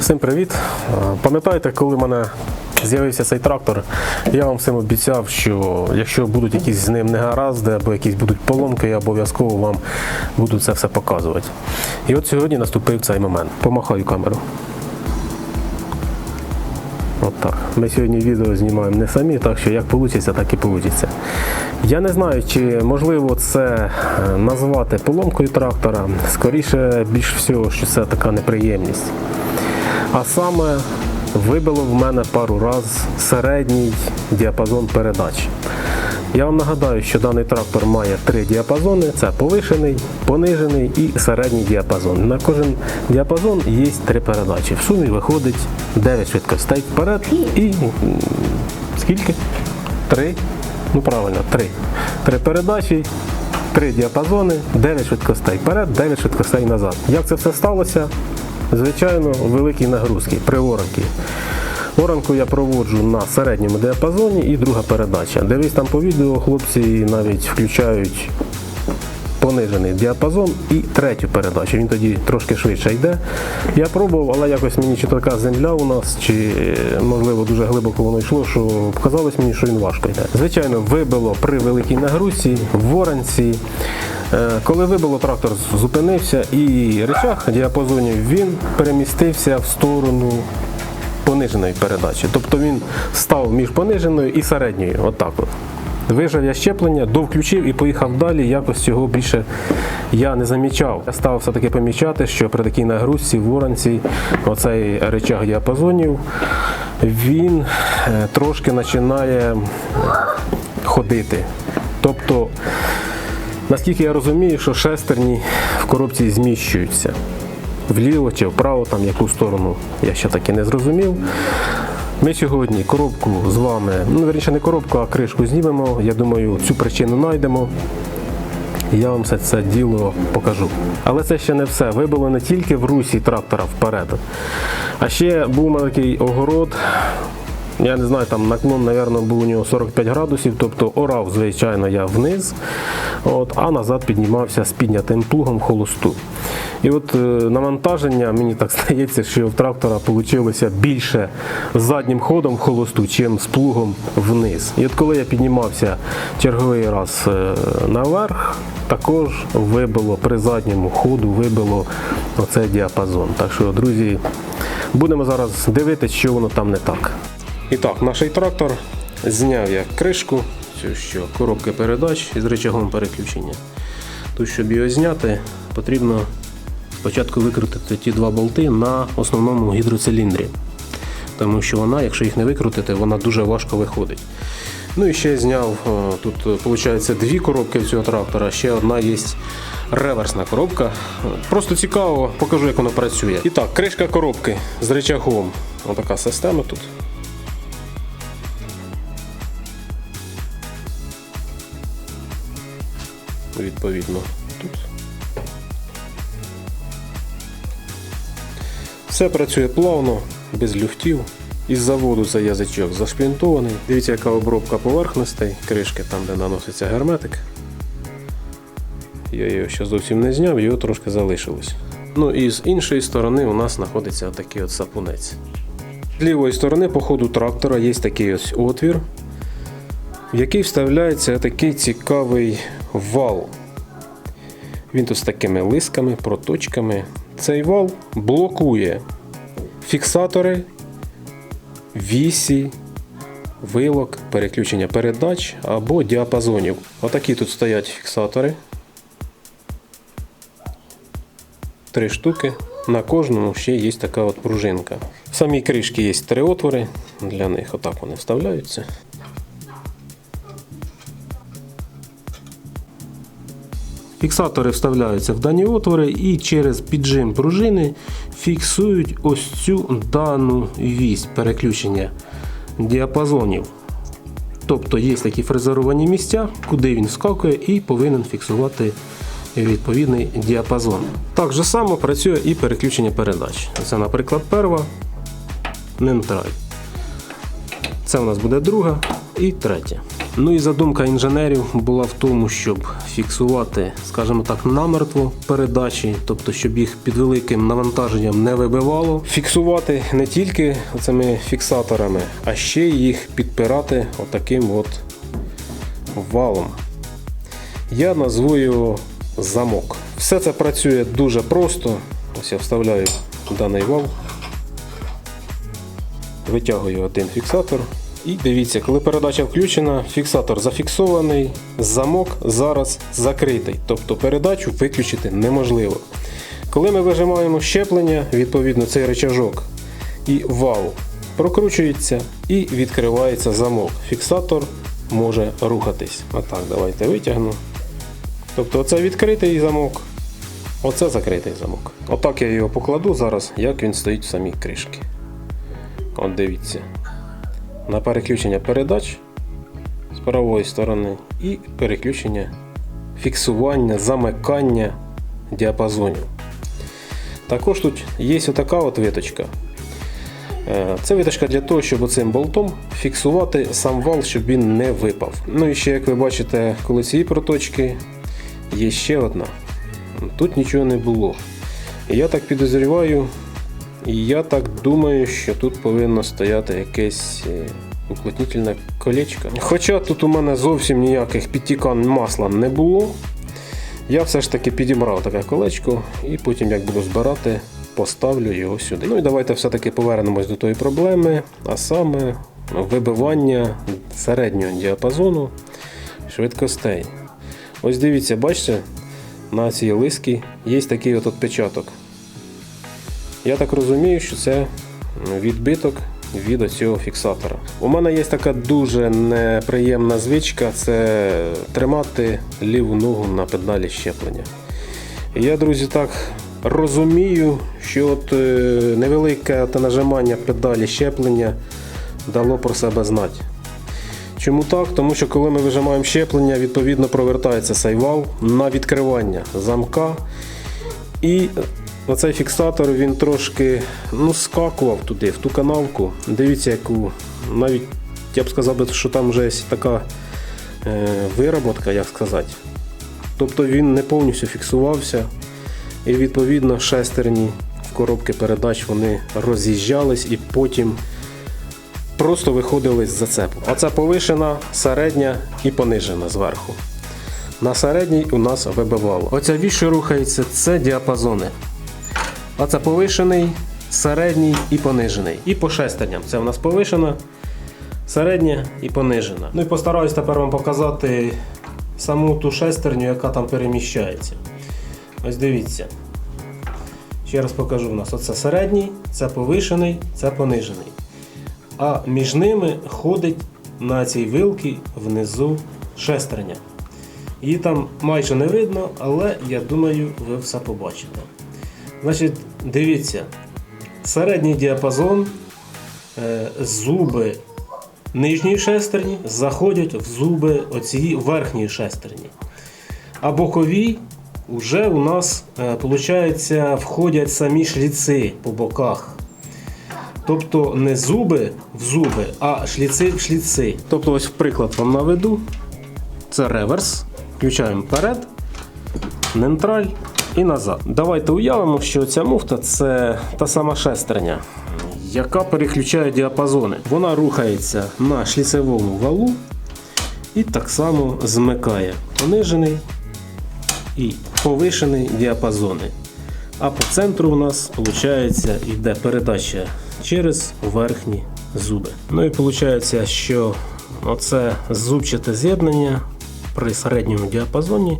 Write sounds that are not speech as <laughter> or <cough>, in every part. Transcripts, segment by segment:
Всім привіт! Е, Пам'ятаєте, коли в мене з'явився цей трактор, я вам всім обіцяв, що якщо будуть якісь з ним негаразди або якісь будуть поломки, я обов'язково вам буду це все показувати. І от сьогодні наступив цей момент. Помахаю камеру. От так. Ми сьогодні відео знімаємо не самі, так що як вийде, так і вийде. Я не знаю, чи можливо це е, назвати поломкою трактора. Скоріше, більш всього, що це така неприємність. А саме вибило в мене пару раз середній діапазон передач. Я вам нагадаю, що даний трактор має три діапазони: це повишений, понижений і середній діапазон. На кожен діапазон є три передачі. В сумі виходить 9 швидкостей вперед і скільки? Три. Ну правильно, три. Три передачі, три діапазони, 9 швидкостей вперед, 9 швидкостей назад. Як це все сталося? Звичайно, великі нагрузки при оранці. Оранку я проводжу на середньому діапазоні і друга передача. Дивись там по відео, хлопці навіть включають понижений діапазон і третю передачу. Він тоді трошки швидше йде. Я пробував, але якось мені чи така земля у нас, чи можливо дуже глибоко воно йшло, що показалось мені, що він важко йде. Звичайно, вибило при великій нагрузці, в оранці. Е, Коли вибило, трактор зупинився і речах діапазонів він перемістився в сторону пониженої передачі. Тобто він став між пониженою і середньою. Отак от. Вижав я щеплення, довключив і поїхав далі. Якось цього більше я не замічав. Я став все-таки помічати, що при такій нагрузці в оранці оцей речаг діапазонів він е, трошки починає ходити. Тобто, наскільки я розумію, що шестерні в коробці зміщуються вліво чи вправо, там яку сторону, я ще таки не зрозумів. Ми сьогодні коробку з вами, ну верніше не коробку, а кришку знімемо. Я думаю, цю причину знайдемо. І я вам все це діло покажу. Але це ще не все. Вибило не тільки в русі трактора вперед, а ще був такий огород. Я не знаю, там наклон, мабуть, був у нього 45 градусів, тобто орав, звичайно, я вниз, от, а назад піднімався з піднятим плугом холосту. І от е, навантаження, мені так <laughs> здається, що в трактора вийшло більше з заднім ходом холосту, чим з плугом вниз. І от коли я піднімався черговий раз е, наверх, також вибило при задньому ходу, вибило оцей діапазон. Так що, друзі, будемо зараз дивитися, що воно там не так. І так, наш трактор зняв я кришку, цю що коробки передач із рычагом переключення. Тут, щоб його зняти, потрібно спочатку викрутити ті два болти на основному гідроциліндрі. Тому що вона, якщо їх не викрутити, вона дуже важко виходить. Ну і ще зняв тут, виходить, дві коробки цього трактора, ще одна є реверсна коробка. Просто цікаво, покажу, як воно працює. І так, кришка коробки з рычагом. Отака система тут. Відповідно, тут. Все працює плавно, без люфтів. Із заводу цей язичок зашплінтований. Дивіться, яка обробка поверхностей, кришки там, де наноситься герметик. Я його ще зовсім не зняв, його трошки залишилось. Ну і з іншої сторони у нас знаходиться такий от сапунець. З лівої сторони по ходу трактора є такий ось отвір, в який вставляється такий цікавий вал. Він тут з такими лисками, проточками. Цей вал блокує фіксатори, вісі, вилок, переключення передач або діапазонів. Отакі тут стоять фіксатори. Три штуки. На кожному ще є така от пружинка. В самій кришці є три отвори. Для них отак вони вставляються. Фіксатори вставляються в дані отвори і через піджим пружини фіксують ось цю дану вісь переключення діапазонів. Тобто є такі фрезеровані місця, куди він вскакує і повинен фіксувати відповідний діапазон. Так же само працює і переключення передач. Це, наприклад, перва нентраль. Це у нас буде друга і третя. Ну і задумка інженерів була в тому, щоб фіксувати, скажімо так, намертво передачі, тобто щоб їх під великим навантаженням не вибивало. Фіксувати не тільки цими фіксаторами, а ще їх підпирати отаким от валом. Я назву його замок. Все це працює дуже просто. Ось я вставляю даний вал, витягую один фіксатор. І дивіться, коли передача включена, фіксатор зафіксований, замок зараз закритий. Тобто передачу виключити неможливо. Коли ми вижимаємо щеплення, відповідно цей рычажок і вал прокручується і відкривається замок. Фіксатор може рухатись. Отак, давайте витягну. Тобто оце відкритий замок, оце закритий замок. Отак я його покладу зараз, як він стоїть в самій кришці. От дивіться. На переключення передач з правої сторони і переключення фіксування, замикання діапазонів. Також тут є отака от виточка. Е, Це виточка для того, щоб оцим болтом фіксувати сам вал, щоб він не випав. Ну і ще, як ви бачите, коли цієї проточки є ще одна. Тут нічого не було. Я так підозрюваю, і я так думаю, що тут повинно стояти якесь е, уплотнительне колечко. Хоча тут у мене зовсім ніяких підтікань масла не було. Я все ж таки підібрав таке колечко і потім, як буду збирати, поставлю його сюди. Ну і давайте все-таки повернемось до тої проблеми, а саме вибивання середнього діапазону швидкостей. Ось дивіться, бачите, на цій лискі є такий от відпечаток. Я так розумію, що це відбиток від цього фіксатора. У мене є така дуже неприємна звичка це тримати ліву ногу на педалі щеплення. Я, друзі, так розумію, що от е, невелике нажимання педалі щеплення дало про себе знати. Чому так? Тому що коли ми вижимаємо щеплення, відповідно провертається цей вал на відкривання замка. І оцей фіксатор він трошки ну, скакував туди, в ту канавку. Дивіться, яку навіть я б сказав, що там вже є така е, вироботка, як сказати. Тобто він не повністю фіксувався. І відповідно шестерні коробки передач вони роз'їжджались і потім просто виходили з зацепу. Оце повишена, середня і понижена зверху. На середній у нас вибивало. Оця вісь, рухається, це діапазони. А це повишений, середній і понижений. І по шестерням. Це у нас повишена, середня і понижена. Ну і постараюсь тепер вам показати саму ту шестерню, яка там переміщається. Ось дивіться. Ще раз покажу у нас. Оце середній, це повишений, це понижений. А між ними ходить на цій вилці внизу шестерня. Її там майже не видно, але я думаю, ви все побачите. Значить, дивіться, середній діапазон, е, зуби нижньої шестерні заходять в зуби оцієї верхньої шестерні. А бокові вже у нас виходить, входять самі шліци по боках. Тобто не зуби в зуби, а шліци в шліци. Тобто, ось приклад вам наведу. Це реверс. Включаємо вперед, нейтраль і назад. Давайте уявимо, що ця муфта це та сама шестерня, яка переключає діапазони. Вона рухається на шліцевому валу і так само змикає понижений і повишений діапазони. А по центру у нас виходить, йде передача через верхні зуби. Ну і виходить, що оце зубчате з'єднання при середньому діапазоні,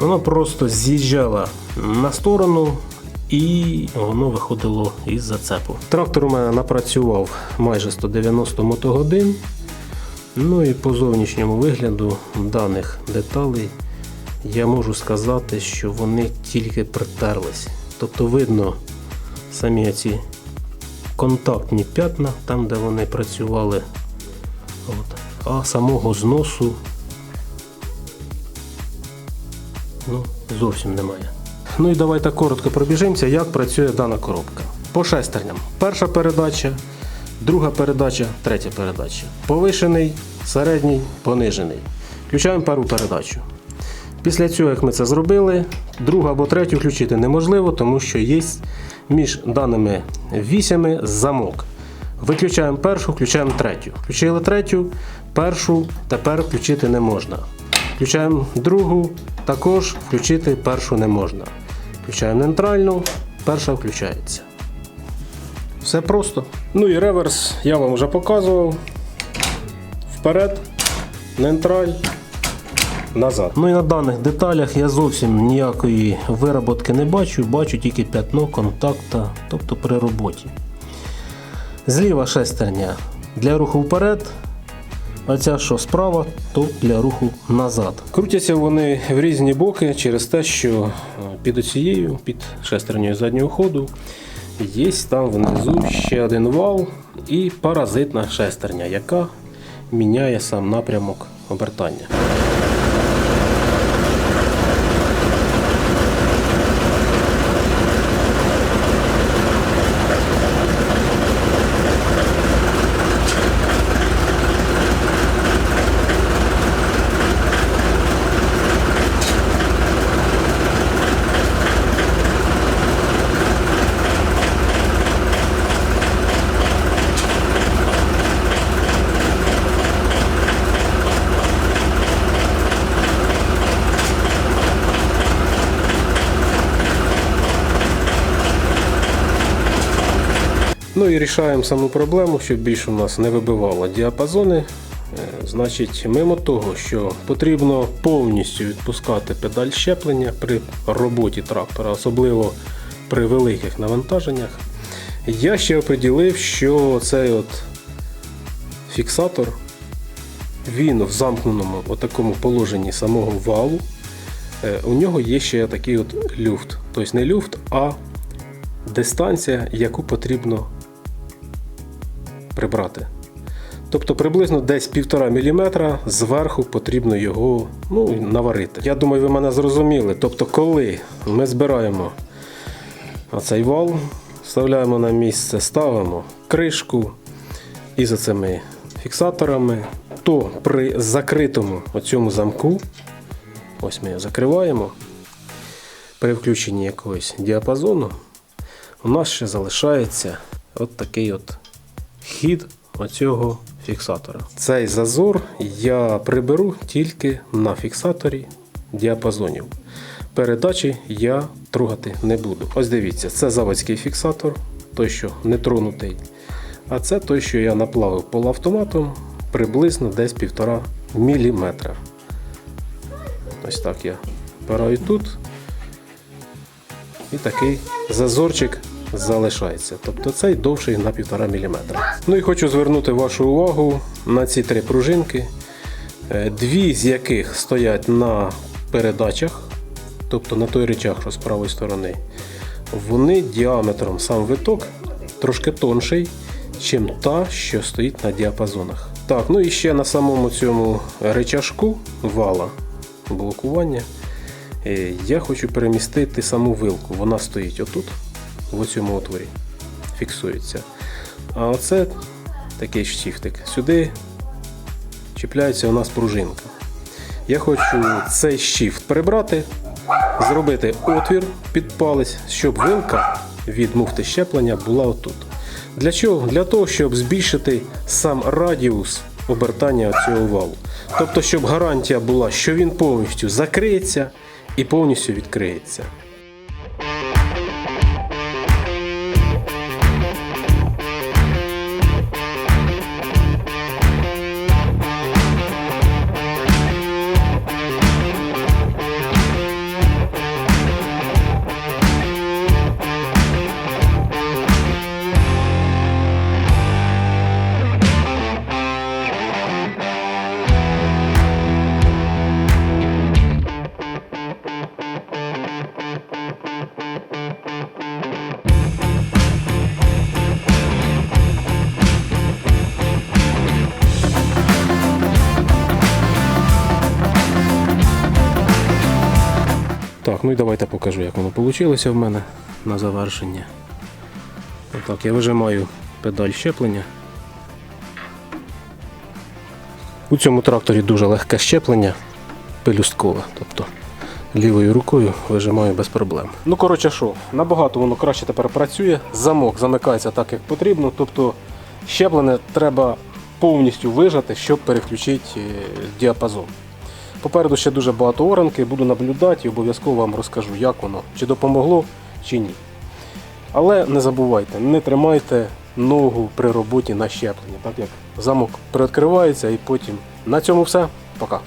воно просто з'їжджало на сторону і воно виходило із зацепу. Трактор у мене напрацював майже 190 мотогодин. Ну і по зовнішньому вигляду даних деталей я можу сказати, що вони тільки притерлись. Тобто видно самі ці контактні п'ятна, там де вони працювали. От. А самого зносу ну, зовсім немає. Ну і давайте коротко пробіжимося, як працює дана коробка. По шестерням. Перша передача, друга передача, третя передача. Повишений, середній, понижений. Включаємо першу передачу. Після цього, як ми це зробили, другу або третю включити неможливо, тому що є між даними вісями замок. Виключаємо першу, включаємо третю. Включили третю, першу тепер включити не можна. Включаємо другу, також включити першу не можна. Включаємо нейтральну, перша включається. Все просто. Ну і реверс я вам вже показував. Вперед, нейтраль, назад. Ну і на даних деталях я зовсім ніякої вироботки не бачу, бачу тільки п'ятно контакта, тобто при роботі. Зліва шестерня для руху вперед, а ця що справа, то для руху назад. Крутяться вони в різні боки через те, що е, під оцією, під шестернею заднього ходу, є там внизу ще один вал і паразитна шестерня, яка міняє сам напрямок обертання. Ну і рішаємо саму проблему, щоб більше у нас не вибивало діапазони. Е, Значить, мимо того, що потрібно повністю відпускати педаль щеплення при роботі трактора, особливо при великих навантаженнях, я ще оприділив, що цей от фіксатор, він в замкненому отакому положенні самого валу, е, у нього є ще такий от люфт. Тобто не люфт, а дистанція, яку потрібно прибрати. Тобто приблизно десь 1,5 мм зверху потрібно його ну, наварити. Я думаю, ви мене зрозуміли. Тобто, коли ми збираємо цей вал, вставляємо на місце, ставимо кришку із цими фіксаторами, то при закритому оцьому замку, ось ми його закриваємо, при включенні якогось діапазону, у нас ще залишається от такий от хід оцього фіксатора. Цей зазор я приберу тільки на фіксаторі діапазонів. Передачі я трогати не буду. Ось дивіться, це заводський фіксатор, той, що не тронутий. А це той, що я наплавив полуавтоматом приблизно десь 1,5 мм. Ось так я пираю тут. І такий зазорчик залишається. Тобто цей довший на 1,5 мм. Ну і хочу звернути вашу увагу на ці три пружинки, е, дві з яких стоять на передачах, тобто на той речах, що з правої сторони. Вони діаметром сам виток трошки тонший, чим та, що стоїть на діапазонах. Так, ну і ще на самому цьому речашку вала блокування. е, Я хочу перемістити саму вилку. Вона стоїть отут, в цьому отворі. Фіксується. А оце такий штифтик. Сюди чіпляється у нас пружинка. Я хочу цей щифт прибрати, зробити отвір під палець, щоб вилка від муфти щеплення була отут. Для чого? Для того, щоб збільшити сам радіус обертання цього валу. Тобто, щоб гарантія була, що він повністю закриється і повністю відкриється. Так, ну і давайте покажу, як воно вийшло в мене на завершення. Отак, я вижимаю педаль щеплення. У цьому тракторі дуже легке щеплення, пелюсткове. Тобто лівою рукою вижимаю без проблем. Ну, коротше, що, набагато воно краще тепер працює. Замок замикається так, як потрібно. Тобто щеплене треба повністю вижати, щоб переключити е, діапазон. Попереду ще дуже багато оранки, буду наблюдати і обов'язково вам розкажу, як воно, чи допомогло, чи ні. Але не забувайте, не тримайте ногу при роботі на щеплення, так як замок приоткривається і потім на цьому все. Пока.